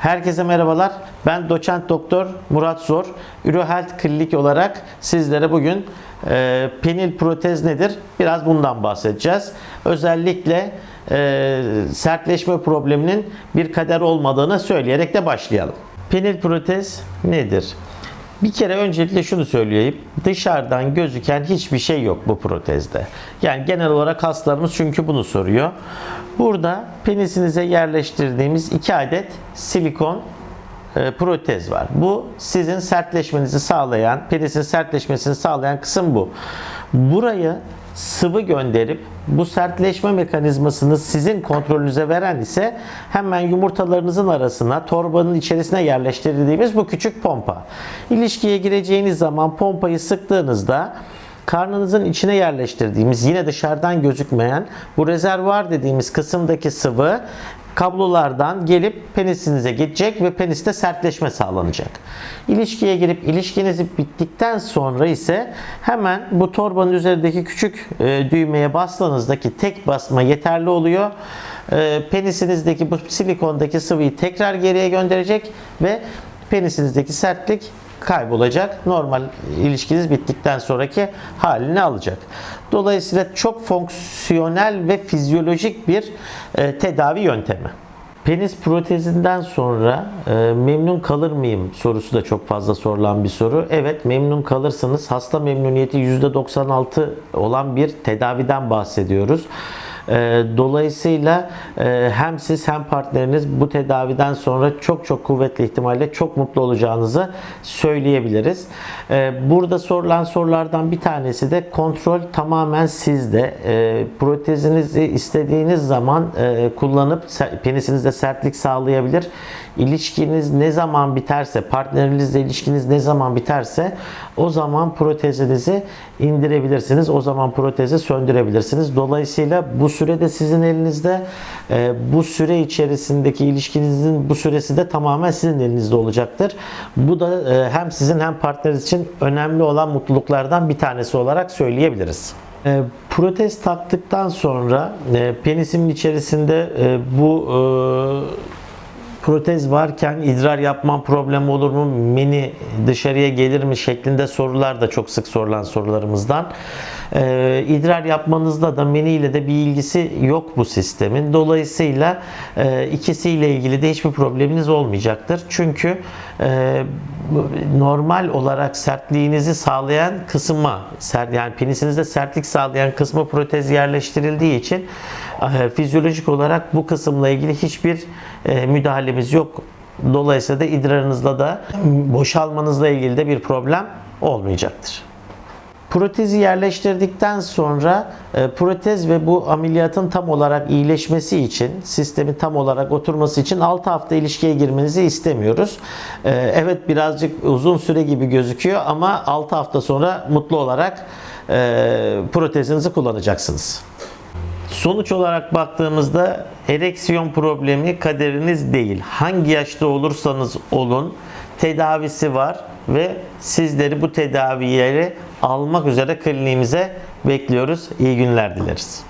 Herkese merhabalar. Ben doçent doktor Murat Zor. Ürohealth Klinik olarak sizlere bugün e, penil protez nedir? Biraz bundan bahsedeceğiz. Özellikle e, sertleşme probleminin bir kader olmadığını söyleyerek de başlayalım. Penil protez nedir? Bir kere öncelikle şunu söyleyeyim. Dışarıdan gözüken hiçbir şey yok bu protezde. Yani genel olarak hastalarımız çünkü bunu soruyor. Burada penisinize yerleştirdiğimiz iki adet silikon e, protez var. Bu sizin sertleşmenizi sağlayan, penisin sertleşmesini sağlayan kısım bu. Burayı sıvı gönderip bu sertleşme mekanizmasını sizin kontrolünüze veren ise hemen yumurtalarınızın arasına torbanın içerisine yerleştirdiğimiz bu küçük pompa. İlişkiye gireceğiniz zaman pompayı sıktığınızda karnınızın içine yerleştirdiğimiz yine dışarıdan gözükmeyen bu rezervuar dediğimiz kısımdaki sıvı kablolardan gelip penisinize gidecek ve peniste sertleşme sağlanacak. İlişkiye girip ilişkiniz bittikten sonra ise hemen bu torbanın üzerindeki küçük e, düğmeye bastığınızdaki tek basma yeterli oluyor. E, penisinizdeki bu silikondaki sıvıyı tekrar geriye gönderecek ve penisinizdeki sertlik kaybolacak. Normal ilişkiniz bittikten sonraki halini alacak. Dolayısıyla çok fonksiyonel ve fizyolojik bir e, tedavi yöntemi. Penis protezinden sonra e, memnun kalır mıyım sorusu da çok fazla sorulan bir soru. Evet memnun kalırsınız. Hasta memnuniyeti %96 olan bir tedaviden bahsediyoruz. E, Dolayısıyla e, hem siz hem partneriniz bu tedaviden sonra çok çok kuvvetli ihtimalle çok mutlu olacağınızı söyleyebiliriz. E, Burada sorulan sorulardan bir tanesi de kontrol tamamen sizde. E, Protezinizi istediğiniz zaman e, kullanıp penisinizde sertlik sağlayabilir. İlişkiniz ne zaman biterse, partnerinizle ilişkiniz ne zaman biterse o zaman protezinizi indirebilirsiniz. O zaman protezi söndürebilirsiniz. Dolayısıyla bu sürede sizin elinizde. E, bu süre içerisindeki ilişkinizin bu süresi de tamamen sizin elinizde olacaktır. Bu da e, hem sizin hem partneriniz için önemli olan mutluluklardan bir tanesi olarak söyleyebiliriz. E, Protez taktıktan sonra e, penisimin içerisinde e, bu e, protez varken idrar yapmam problemi olur mu? Meni dışarıya gelir mi? şeklinde sorular da çok sık sorulan sorularımızdan. Ee, idrar yapmanızda da meni ile de bir ilgisi yok bu sistemin. Dolayısıyla e, ikisiyle ilgili de hiçbir probleminiz olmayacaktır. Çünkü e, normal olarak sertliğinizi sağlayan kısma, ser- yani penisinizde sertlik sağlayan kısma protez yerleştirildiği için e, fizyolojik olarak bu kısımla ilgili hiçbir e, müdahalemiz yok. Dolayısıyla da idrarınızla da boşalmanızla ilgili de bir problem olmayacaktır. Protezi yerleştirdikten sonra e, protez ve bu ameliyatın tam olarak iyileşmesi için, sistemin tam olarak oturması için 6 hafta ilişkiye girmenizi istemiyoruz. E, evet birazcık uzun süre gibi gözüküyor ama 6 hafta sonra mutlu olarak e, protezinizi kullanacaksınız. Sonuç olarak baktığımızda ereksiyon problemi kaderiniz değil. Hangi yaşta olursanız olun tedavisi var ve sizleri bu tedavileri almak üzere kliniğimize bekliyoruz. İyi günler dileriz.